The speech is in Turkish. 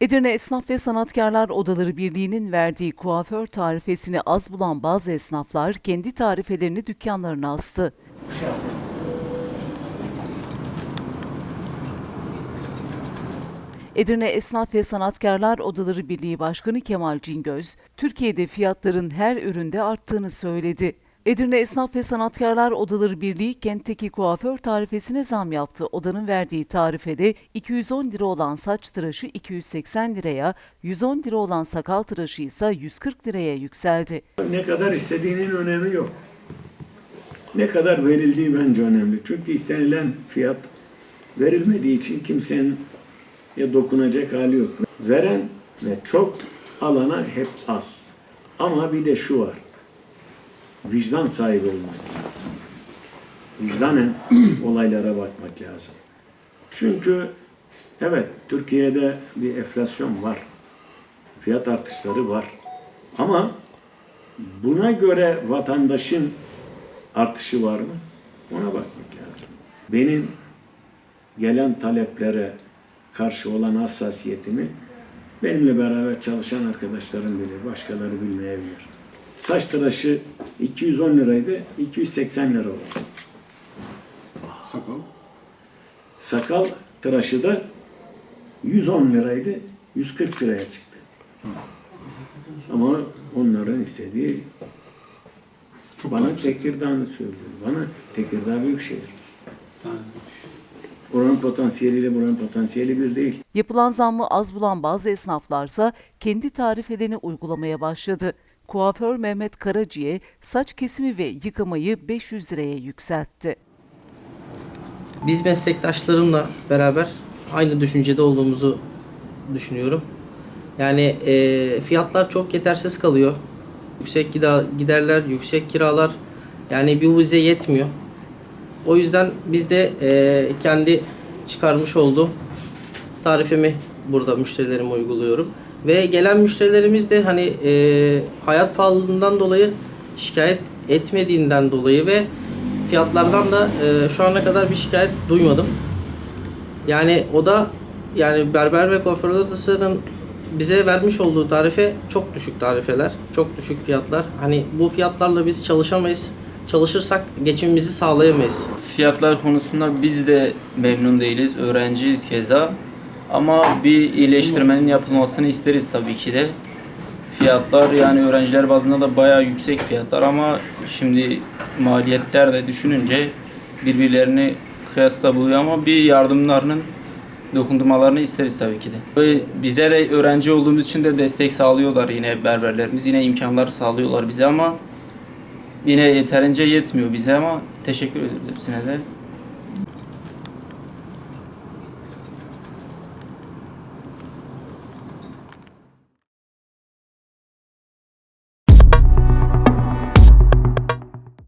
Edirne Esnaf ve Sanatkarlar Odaları Birliği'nin verdiği kuaför tarifesini az bulan bazı esnaflar kendi tarifelerini dükkanlarına astı. Edirne Esnaf ve Sanatkarlar Odaları Birliği Başkanı Kemal Cingöz, Türkiye'de fiyatların her üründe arttığını söyledi. Edirne Esnaf ve Sanatkarlar Odaları Birliği kentteki kuaför tarifesine zam yaptı. Odanın verdiği tarifede 210 lira olan saç tıraşı 280 liraya, 110 lira olan sakal tıraşı ise 140 liraya yükseldi. Ne kadar istediğinin önemi yok. Ne kadar verildiği bence önemli. Çünkü istenilen fiyat verilmediği için kimsenin ya dokunacak hali yok. Veren ve çok alana hep az. Ama bir de şu var. Vicdan sahibi olmak lazım. Vicdanen olaylara bakmak lazım. Çünkü evet Türkiye'de bir enflasyon var. Fiyat artışları var. Ama Buna göre vatandaşın artışı var mı? Ona bakmak lazım. Benim gelen taleplere karşı olan hassasiyetimi benimle beraber çalışan arkadaşlarım bilir, başkaları bilmeyebilir. Saç tıraşı 210 liraydı, 280 lira oldu. Sakal. Sakal tıraşı da 110 liraydı, 140 liraya çıktı. Ama onların istediği Çok Bana. Tekirdağ'ını söylüyor. Bana Tekirdağ büyük şehir. Oranın potansiyeliyle buranın potansiyeli bir değil. Yapılan zammı az bulan bazı esnaflarsa kendi tarifelerini uygulamaya başladı. Kuaför Mehmet Karaciye saç kesimi ve yıkamayı 500 liraya yükseltti. Biz meslektaşlarımla beraber aynı düşüncede olduğumuzu düşünüyorum. Yani e, fiyatlar çok yetersiz kalıyor. Yüksek giderler, yüksek kiralar yani bir bize yetmiyor. O yüzden biz de e, kendi çıkarmış olduğum tarifimi burada müşterilerime uyguluyorum. Ve gelen müşterilerimiz de hani e, hayat pahalılığından dolayı şikayet etmediğinden dolayı ve fiyatlardan da e, şu ana kadar bir şikayet duymadım. Yani o da yani berber ve kuaför odasının bize vermiş olduğu tarife çok düşük tarifeler, çok düşük fiyatlar. Hani bu fiyatlarla biz çalışamayız. Çalışırsak geçimimizi sağlayamayız. Fiyatlar konusunda biz de memnun değiliz. Öğrenciyiz keza. Ama bir iyileştirmenin yapılmasını isteriz tabii ki de. Fiyatlar yani öğrenciler bazında da bayağı yüksek fiyatlar ama şimdi maliyetler de düşününce birbirlerini kıyasla buluyor ama bir yardımlarının dokundurmalarını isteriz tabii ki de. Ve bize de öğrenci olduğumuz için de destek sağlıyorlar yine berberlerimiz. Yine imkanlar sağlıyorlar bize ama yine yeterince yetmiyor bize ama teşekkür ediyoruz hepsine de.